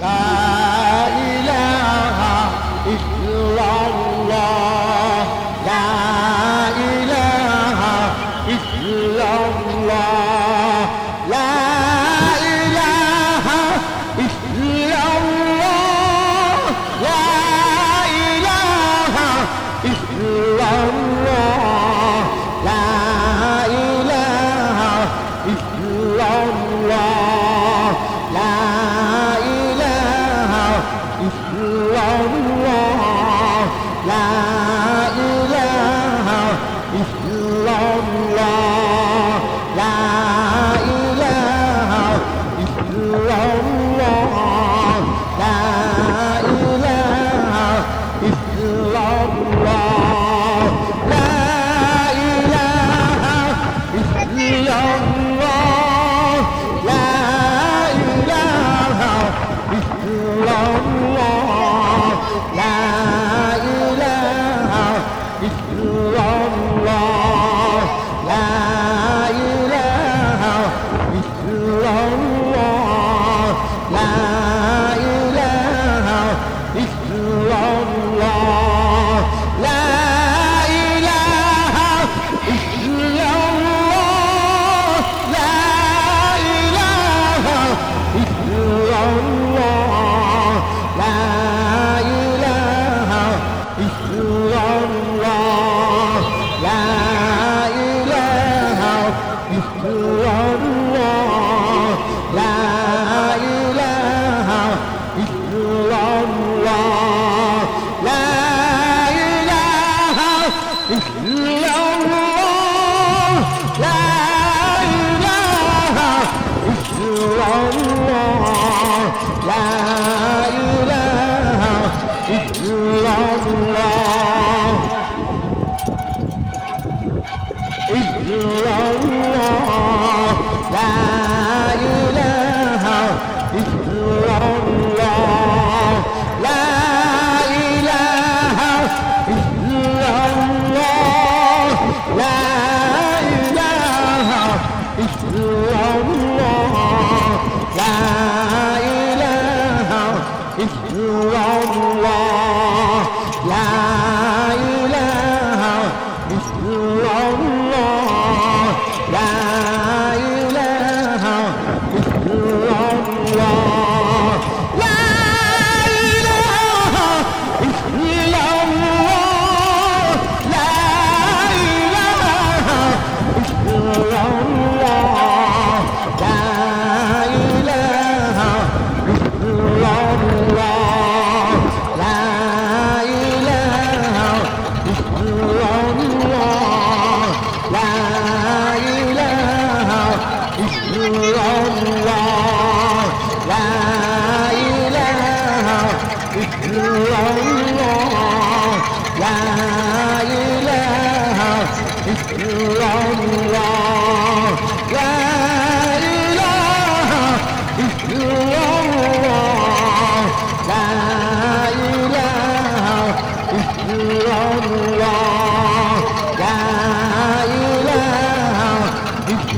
Bye.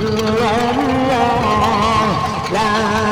la la la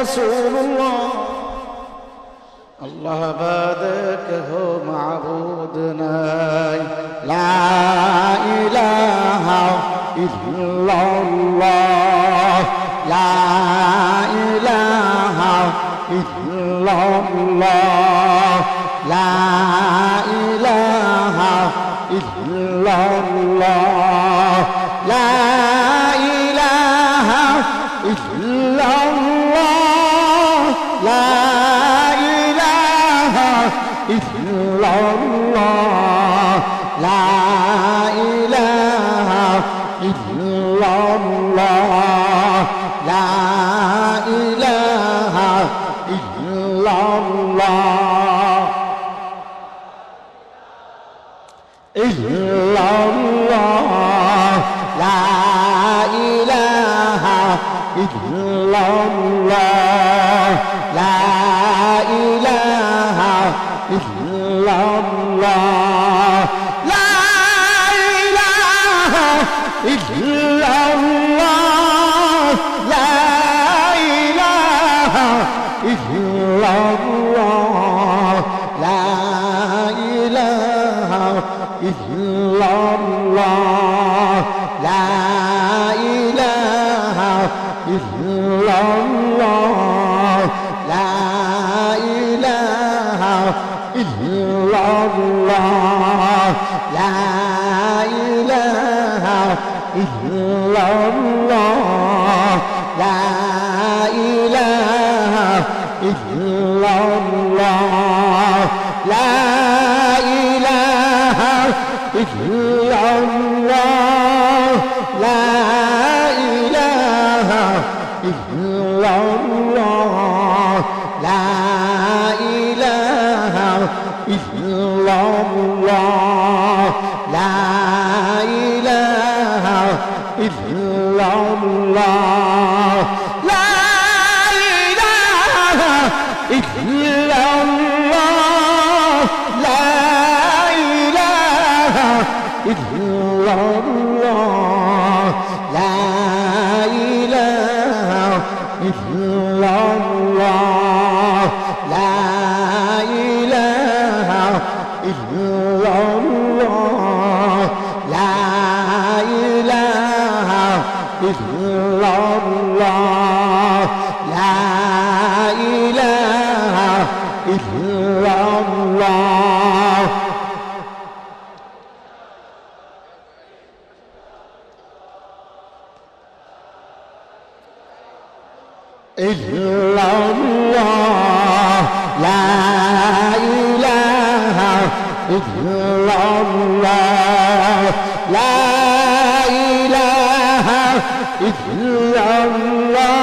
رسول الله بعدك هو معبودنا لا إله إلا الله لا إله إلا الله لا Allah Uhum. Islam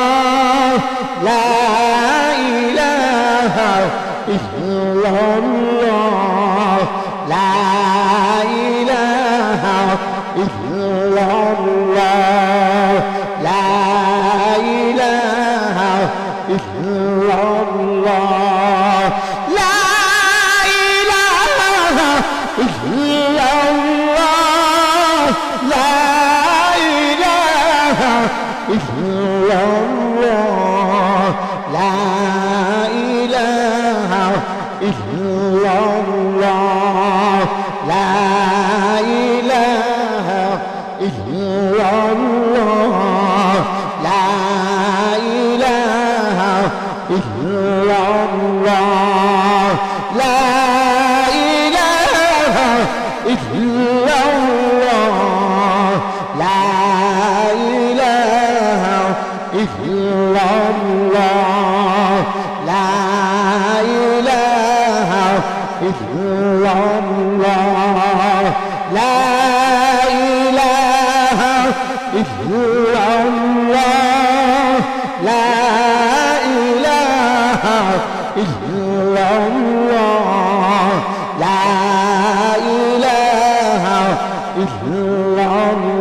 Allah. الله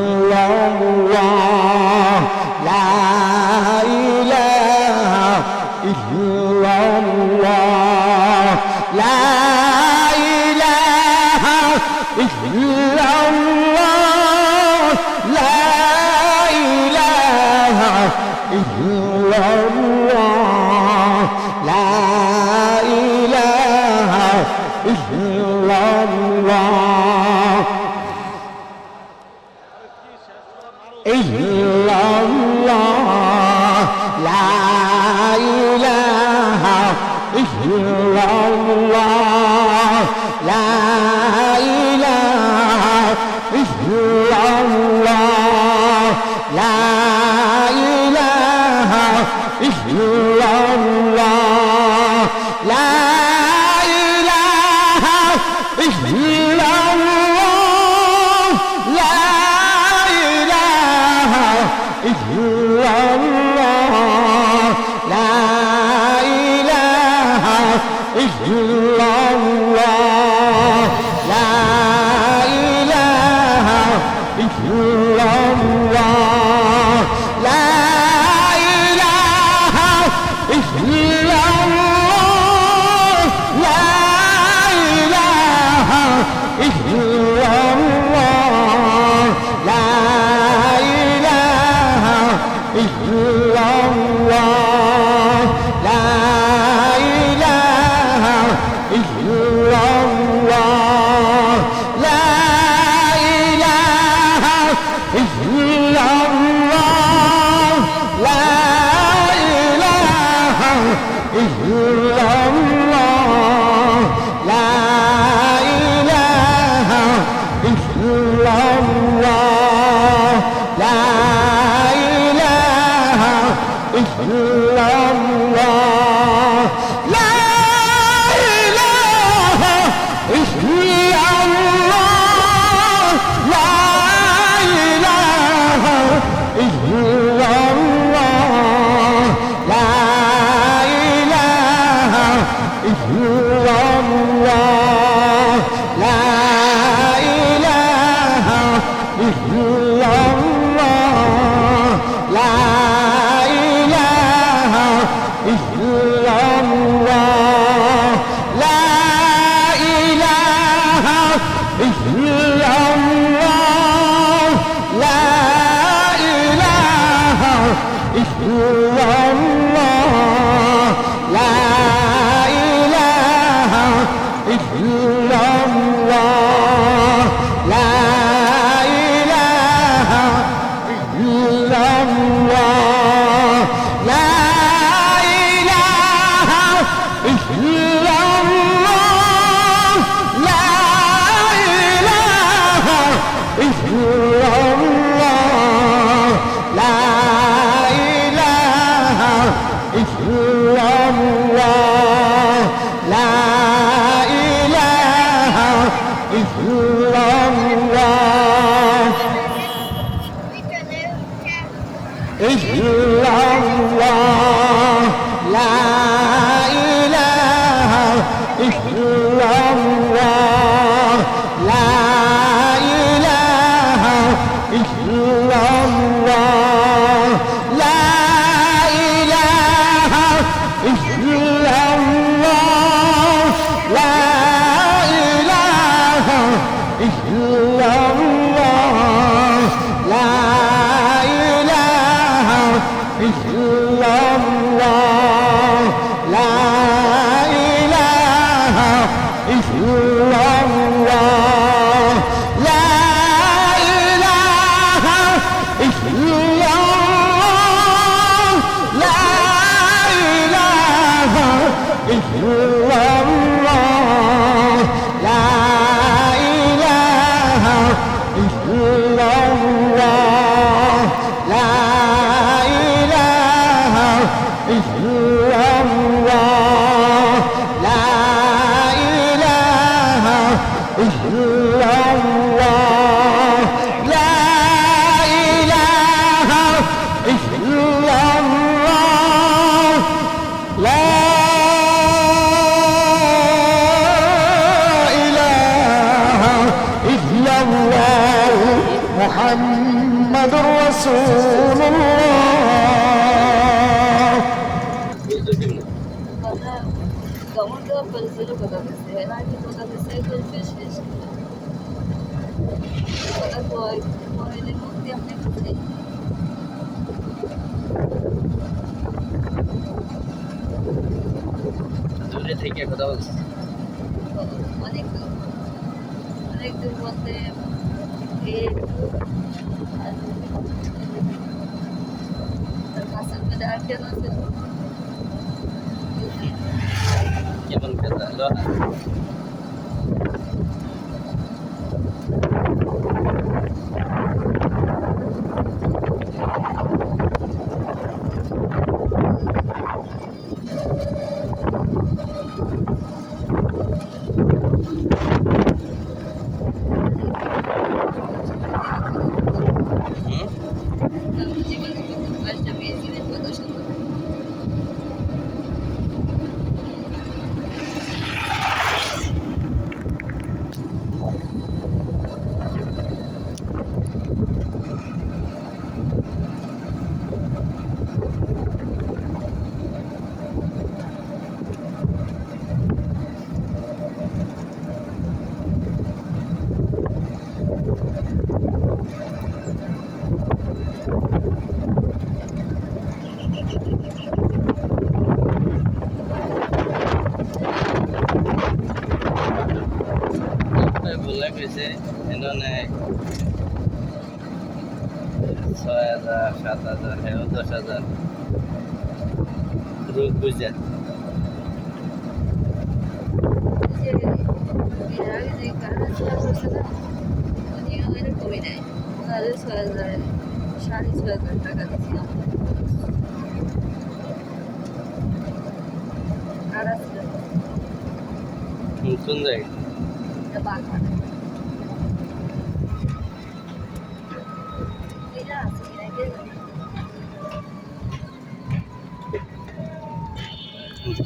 الله you. আগে কথা বলছে একদম শেষ শেষ কথা কয় কয়লে মুক্তি আপনি কোথায় দূরে থেকে কথা বলছি অনেক দূর অনেক দূর বলতে তার মধ্যে আর কেন another এনে ছয় হাজার সাত হাজার হ্যাঁ দশ হাজার রোগ বুঝে সাড়ে ছয় হাজার টাকা দিয়েছিলাম কোন জায়গায়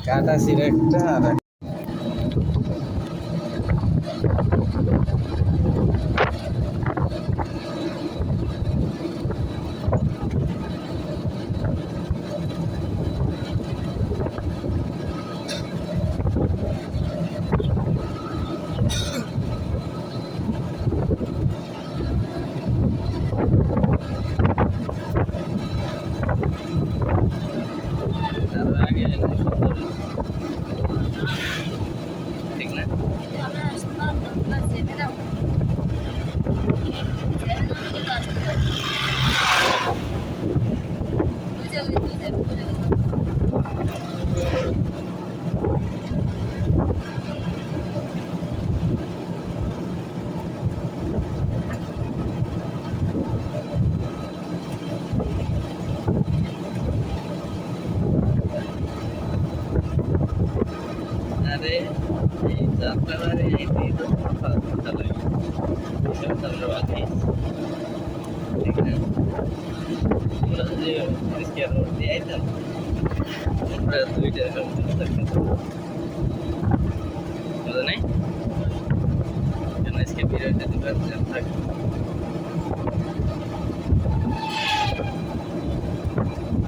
কাটা সিরেকটা আর Thank you.